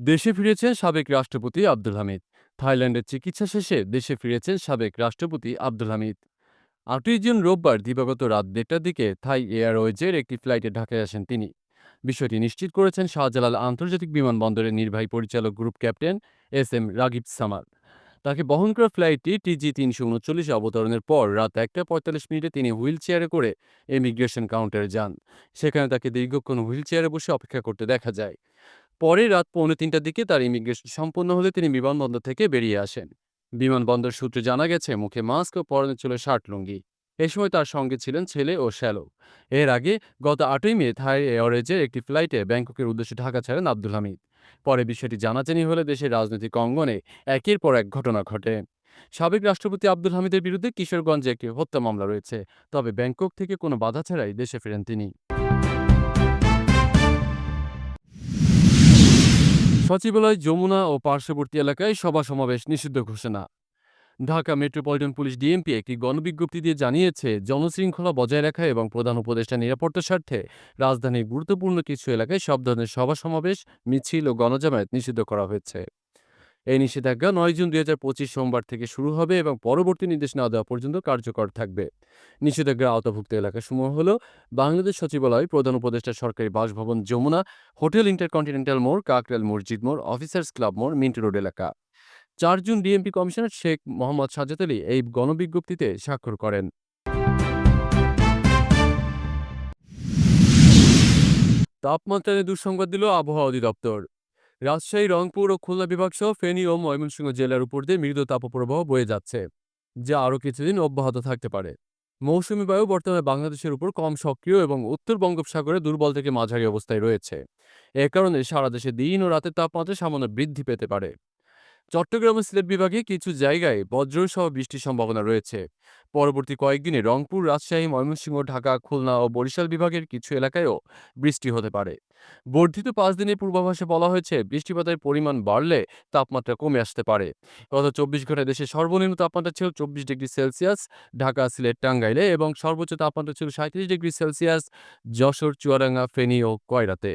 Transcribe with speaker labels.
Speaker 1: দেশে ফিরেছেন সাবেক রাষ্ট্রপতি আব্দুল হামিদ। থাইল্যান্ডের চিকিৎসা শেষে দেশে ফিরেছেন সাবেক রাষ্ট্রপতি আব্দুল হামিদ। আটই জুন রোববার দিবাগত রাত দেড়টার দিকে থাই এয়ারওয়েজের একটি ফ্লাইটে ঢাকায় আসেন তিনি। বিষয়টি নিশ্চিত করেছেন শাহজালাল আন্তর্জাতিক বিমানবন্দরের নির্বাহী পরিচালক group captain S M Ragib Samad. তাকে বহন করা ফ্লাইটটি টিজি তিনশো উনচল্লিশে অবতরণের পর রাত একটা পঁয়তাল্লিশ মিনিটে তিনি হুইল চেয়ারে করে ইমিগ্রেশন কাউন্টারে যান। সেখানে তাকে দীর্ঘক্ষণ হুইল চেয়ারে বসে অপেক্ষা করতে দেখা যায়। পরে রাত পৌনে তিনটার দিকে তার ইমিগ্রেশন সম্পন্ন হলে তিনি বিমানবন্দর থেকে বেরিয়ে আসেন। বিমানবন্দর সূত্রে জানা গেছে, মুখে মাস্ক ও পরনে ছিল শার্ট লুঙ্গি। এ সময় তার সঙ্গে ছিলেন ছেলে ও শ্যালো এর আগে গত আটই মে থাই এয়ারওয়েজের একটি ফ্লাইটে ব্যাংককের উদ্দেশ্যে ঢাকা ছাড়েন আব্দুল হামিদ। পরে বিষয়টি জানাজানি হলে দেশের রাজনৈতিক অঙ্গনে একের পর এক ঘটনা ঘটে। সাবেক রাষ্ট্রপতি আব্দুল হামিদের বিরুদ্ধে কিশোরগঞ্জে একটি হত্যা মামলা রয়েছে। তবে ব্যাংকক থেকে কোনো বাধা ছাড়াই দেশে ফেরেন তিনি। সচিবালয়, যমুনা ও পার্শ্ববর্তী এলাকায় সভা সমাবেশ নিষিদ্ধ ঘোষণা। ঢাকা মেট্রোপলিটন পুলিশ ডিএমপি একটি গণবিজ্ঞপ্তি দিয়ে জানিয়েছে, জনশৃঙ্খলা বজায় রাখা এবং প্রধান উপদেষ্টা নিরাপত্তার স্বার্থে রাজধানীর গুরুত্বপূর্ণ কিছু এলাকায় সব ধরনের সভা সমাবেশ, মিছিল ও গণজামায়াত নিষিদ্ধ করা হয়েছে। এই নিষেধাজ্ঞা নয় জুন দুই হাজার পঁচিশ সোমবার থেকে শুরু হবে এবং পরবর্তী নির্দেশ না দেওয়া পর্যন্ত কার্যকর থাকবে। নিষেধাজ্ঞার আওতাভুক্ত এলাকাসমূহ হল বাংলাদেশ সচিবালয়, প্রধান উপদেষ্টা সরকারি বাসভবন যমুনা, হোটেল ইন্টারকন্টিনেন্টাল মোড় কাকরাল মসজিদ মোড়, অফিসার্স ক্লাব মোড়, মিন্টো রোড এলাকা। চার June DMP commissioner Sheikh Mohammad Sajjad Ali এই গণবিজ্ঞপ্তিতে স্বাক্ষর করেন। তাপমাত্রা দুঃসংবাদ দিল আবহাওয়া অধিদপ্তর। রাজশাহী, রংপুর ও খুলনা বিভাগ সহ ফেনী ও ময়মনসিংহ জেলার উপর দিয়ে মৃদু তাপপ্রবাহ বয়ে যাচ্ছে, যা আরও কিছুদিন অব্যাহত থাকতে পারে। মৌসুমী বায়ু বর্তমানে বাংলাদেশের উপর কম সক্রিয় এবং উত্তর বঙ্গোপসাগরে দুর্বল থেকে মাঝারি অবস্থায় রয়েছে। এ কারণে সারা দেশে দিন ও রাতের তাপমাত্রা সামান্য বৃদ্ধি পেতে পারে। চট্টগ্রাম ও সিলেট বিভাগে কিছু জায়গায় বজ্রসহ বৃষ্টির সম্ভাবনা রয়েছে। পরবর্তী কয়েকদিনে রংপুর, রাজশাহী, ময়মনসিংহ, ঢাকা, খুলনা ও বরিশাল বিভাগের কিছু এলাকায়ও বৃষ্টি হতে পারে। বর্ধিত পাঁচ দিনের পূর্বাভাসে বলা হয়েছে, বৃষ্টিপাতের পরিমাণ বাড়লে তাপমাত্রা কমে আসতে পারে। গত চব্বিশ ঘন্টায় দেশের সর্বনিম্ন তাপমাত্রা ছিল চব্বিশ ডিগ্রি সেলসিয়াস, ঢাকা, সিলেট, টাঙ্গাইলে এবং সর্বোচ্চ তাপমাত্রা ছিল সাঁত্রিশ ডিগ্রি সেলসিয়াস, যশোর, চুয়াডাঙ্গা, ফেনী ও কয়রাতে।